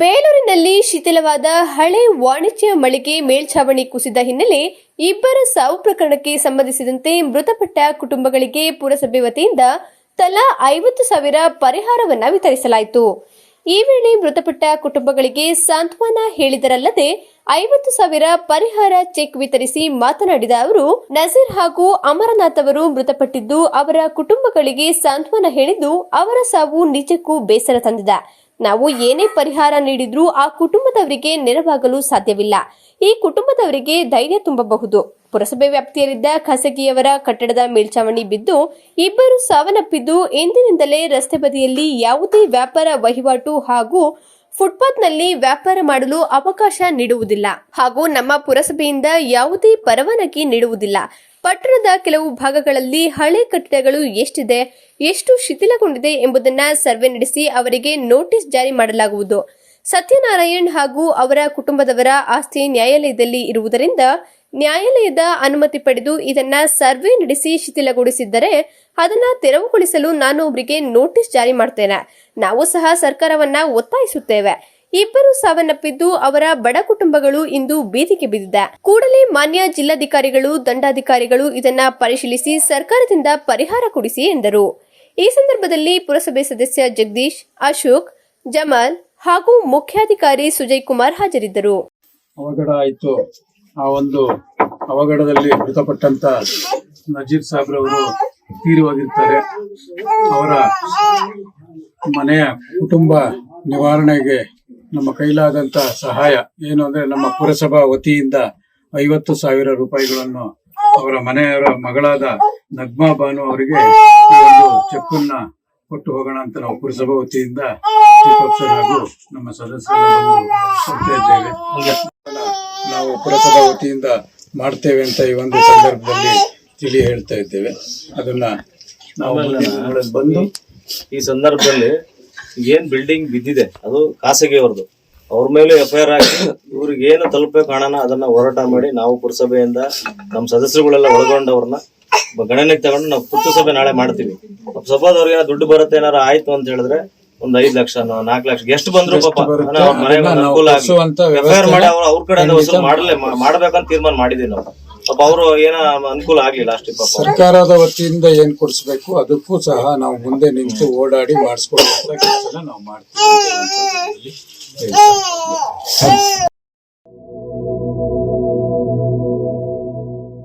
ಬೇಲೂರಿನಲ್ಲಿ ಶಿಥಿಲವಾದ ಹಳೆ ವಾಣಿಜ್ಯ ಮಳಿಗೆ ಮೇಲ್ಛಾವಣಿ ಕುಸಿದ ಹಿನ್ನೆಲೆ ಇಬ್ಬರ ಸಾವು ಪ್ರಕರಣಕ್ಕೆ ಸಂಬಂಧಿಸಿದಂತೆ ಮೃತಪಟ್ಟ ಕುಟುಂಬಗಳಿಗೆ ಪುರಸಭೆ ವತಿಯಿಂದ ತಲಾ ಐವತ್ತು ಸಾವಿರ ಪರಿಹಾರವನ್ನು ವಿತರಿಸಲಾಯಿತು. ಈ ವೇಳೆ ಮೃತಪಟ್ಟ ಕುಟುಂಬಗಳಿಗೆ ಸಾಂತ್ವನ ಹೇಳಿದರಲ್ಲದೆ ಐವತ್ತು ಸಾವಿರ ಪರಿಹಾರ ಚೆಕ್ ವಿತರಿಸಿ ಮಾತನಾಡಿದ ಅವರು, ನಜೀರ್ ಹಾಗೂ ಅಮರನಾಥ್ ಅವರು ಮೃತಪಟ್ಟಿದ್ದು ಅವರ ಕುಟುಂಬಗಳಿಗೆ ಸಾಂತ್ವನ ಹೇಳಿದ್ದು ಅವರ ಸಾವು ನಿಜಕ್ಕೂ ಬೇಸರ ತಂದಿದೆ. ನಾವು ಏನೇ ಪರಿಹಾರ ನೀಡಿದ್ರೂ ಆ ಕುಟುಂಬದವರಿಗೆ ನೆರವಾಗಲು ಸಾಧ್ಯವಿಲ್ಲ. ಈ ಕುಟುಂಬದವರಿಗೆ ಧೈರ್ಯ ತುಂಬಬಹುದು. ಪುರಸಭೆ ವ್ಯಾಪ್ತಿಯಲ್ಲಿದ್ದ ಖಾಸಗಿಯವರ ಕಟ್ಟಡದ ಮೇಲ್ಛಾವಣಿ ಬಿದ್ದು, ಇಬ್ಬರು ಸಾವನ್ನಪ್ಪಿದ್ದು, ಎಂದಿನಿಂದಲೇ ರಸ್ತೆ ಬದಿಯಲ್ಲಿ ಯಾವುದೇ ವ್ಯಾಪಾರ ವಹಿವಾಟು ಹಾಗೂ ಫುಟ್ಪಾತ್ನಲ್ಲಿ ವ್ಯಾಪಾರ ಮಾಡಲು ಅವಕಾಶ ನೀಡುವುದಿಲ್ಲ. ಹಾಗೂ ನಮ್ಮ ಪುರಸಭೆಯಿಂದ ಯಾವುದೇ ಪರವಾನಗಿ ನೀಡುವುದಿಲ್ಲ. ಪಟ್ಟಣದ ಕೆಲವು ಭಾಗಗಳಲ್ಲಿ ಹಳೆ ಕಟ್ಟಡಗಳು ಎಷ್ಟಿದೆ, ಎಷ್ಟು ಶಿಥಿಲಗೊಂಡಿದೆ ಎಂಬುದನ್ನ ಸರ್ವೆ ನಡೆಸಿ ಅವರಿಗೆ ನೋಟಿಸ್ ಜಾರಿ ಮಾಡಲಾಗುವುದು. ಸತ್ಯನಾರಾಯಣ್ ಹಾಗೂ ಅವರ ಕುಟುಂಬದವರ ಆಸ್ತಿ ನ್ಯಾಯಾಲಯದಲ್ಲಿ ಇರುವುದರಿಂದ ನ್ಯಾಯಾಲಯದ ಅನುಮತಿ ಪಡೆದು ಇದನ್ನ ಸರ್ವೆ ನಡೆಸಿ ಶಿಥಿಲಗೊಳಿಸಿದ್ದರೆ ಅದನ್ನ ತೆರವುಗೊಳಿಸಲು ನಾನು ಅವರಿಗೆ ನೋಟಿಸ್ ಜಾರಿ ಮಾಡ್ತೇನೆ. ನಾವು ಸಹ ಸರ್ಕಾರವನ್ನ ಒತ್ತಾಯಿಸುತ್ತೇವೆ. ಇಬ್ಬರು ಸಾವನ್ನಪ್ಪಿದ್ದು ಅವರ ಬಡ ಕುಟುಂಬಗಳು ಇಂದು ಬೀದಿಗೆ ಬಿದ್ದಿದೆ. ಕೂಡಲೇ ಮಾನ್ಯ ಜಿಲ್ಲಾಧಿಕಾರಿಗಳು, ದಂಡಾಧಿಕಾರಿಗಳು ಇದನ್ನ ಪರಿಶೀಲಿಸಿ ಸರ್ಕಾರದಿಂದ ಪರಿಹಾರ ಕೊಡಿಸಿ ಎಂದರು. ಈ ಸಂದರ್ಭದಲ್ಲಿ ಪುರಸಭೆ ಸದಸ್ಯ ಜಗದೀಶ್, ಅಶೋಕ್, ಜಮಾಲ್ ಹಾಗೂ ಮುಖ್ಯಾಧಿಕಾರಿ ಸುಜಯ್ ಕುಮಾರ್ ಹಾಜರಿದ್ದರು. ಅವಘಡ ಆ ಒಂದು ಅವಘಡದಲ್ಲಿ ಮೃತಪಟ್ಟಂತ ಹೋಗಿರ್ತಾರೆ ಅವರ ಮನೆಯ ಕುಟುಂಬ ನಿವಾರಣೆಗೆ ನಮ್ಮ ಕೈಲಾದಂತ ಸಹಾಯ ಏನು ಅಂದ್ರೆ ನಮ್ಮ ಪುರಸಭಾ ವತಿಯಿಂದ ಐವತ್ತು ಸಾವಿರ ರೂಪಾಯಿಗಳನ್ನು ಅವರ ಮನೆಯವರ ಮಗಳಾದ ನಗ್ಮಾ ಬಾನು ಅವರಿಗೆ ಒಂದು ಚೆಕ್ಕನ್ನ ಕೊಟ್ಟು ಹೋಗೋಣ ಅಂತ ನಾವು ಪುರಸಭಾ ವತಿಯಿಂದ ಹಾಗೂ ನಮ್ಮ ಸದಸ್ಯರು ನಾವು ಪುರಸಭಾ ವತಿಯಿಂದ ಮಾಡ್ತೇವೆ ಅಂತ ಈ ಒಂದು ಸಂದರ್ಭದಲ್ಲಿ ತಿಳಿ ಹೇಳ್ತಾ ಇದ್ದೇವೆ. ಅದನ್ನ ನಾವು ಬಂದು ಈ ಸಂದರ್ಭದಲ್ಲಿ ಏನ್ ಬಿಲ್ಡಿಂಗ್ ಬಿದ್ದಿದೆ ಅದು ಖಾಸಗಿಯವರದು ಅವ್ರ ಮೇಲೆ ಎಫ್ ಐ ಆರ್ ಆಗಿ ಇವ್ರಿಗೆ ಏನು ತಲುಪಬೇಕು ಹಣನ ಅದನ್ನ ಹೋರಾಟ ಮಾಡಿ ನಾವು ಪುರಸಭೆಯಿಂದ ನಮ್ಮ ಸದಸ್ಯರುಗಳೆಲ್ಲ ಒಳಗೊಂಡವ್ರನ್ನ ಗಣನೆಗೆ ತಗೊಂಡು ನಾವು ಪುತ್ತು ಸಭೆ ನಾಳೆ ಮಾಡ್ತೀವಿ. ಸಭಾದವ್ರಿಗೆ ದುಡ್ಡು ಬರುತ್ತೆ ಏನಾರ ಆಯ್ತು ಅಂತ ಹೇಳಿದ್ರೆ ಒಂದ್ ಐದ್ ಲಕ್ಷನೋ ನಾಲ್ಕು ಲಕ್ಷ ಎಷ್ಟು ಬಂದ್ರು ಪಾಪ ಮನೆಗೆ ಅನುಕೂಲ ಎಫ್ ಐ ಆರ್ ಮಾಡಿ ಅವ್ರ ಅವ್ರ ವಸೂಲು ಮಾಡಲೇ ಮಾಡ್ಬೇಕಂತ ತೀರ್ಮಾನ ಮಾಡಿದೀವಿ ನಾವು. ಅವರು ಏನೋ ಅನುಕೂಲ ಆಗ್ಲಿಲ್ಲ ಅಷ್ಟೇ ಸರ್ಕಾರದ ವತಿಯಿಂದ ಏನ್ ಕೊಡಿಸ್ಬೇಕು ಅದಕ್ಕೂ ಸಹ ನಾವು ಮುಂದೆ ನಿಂತು ಓಡಾಡಿ ಮಾಡಿಸ್ಕೊಳ್ಳುವಂತ ಕೆಲಸನ ನಾವು ಮಾಡ್ತೀವಿ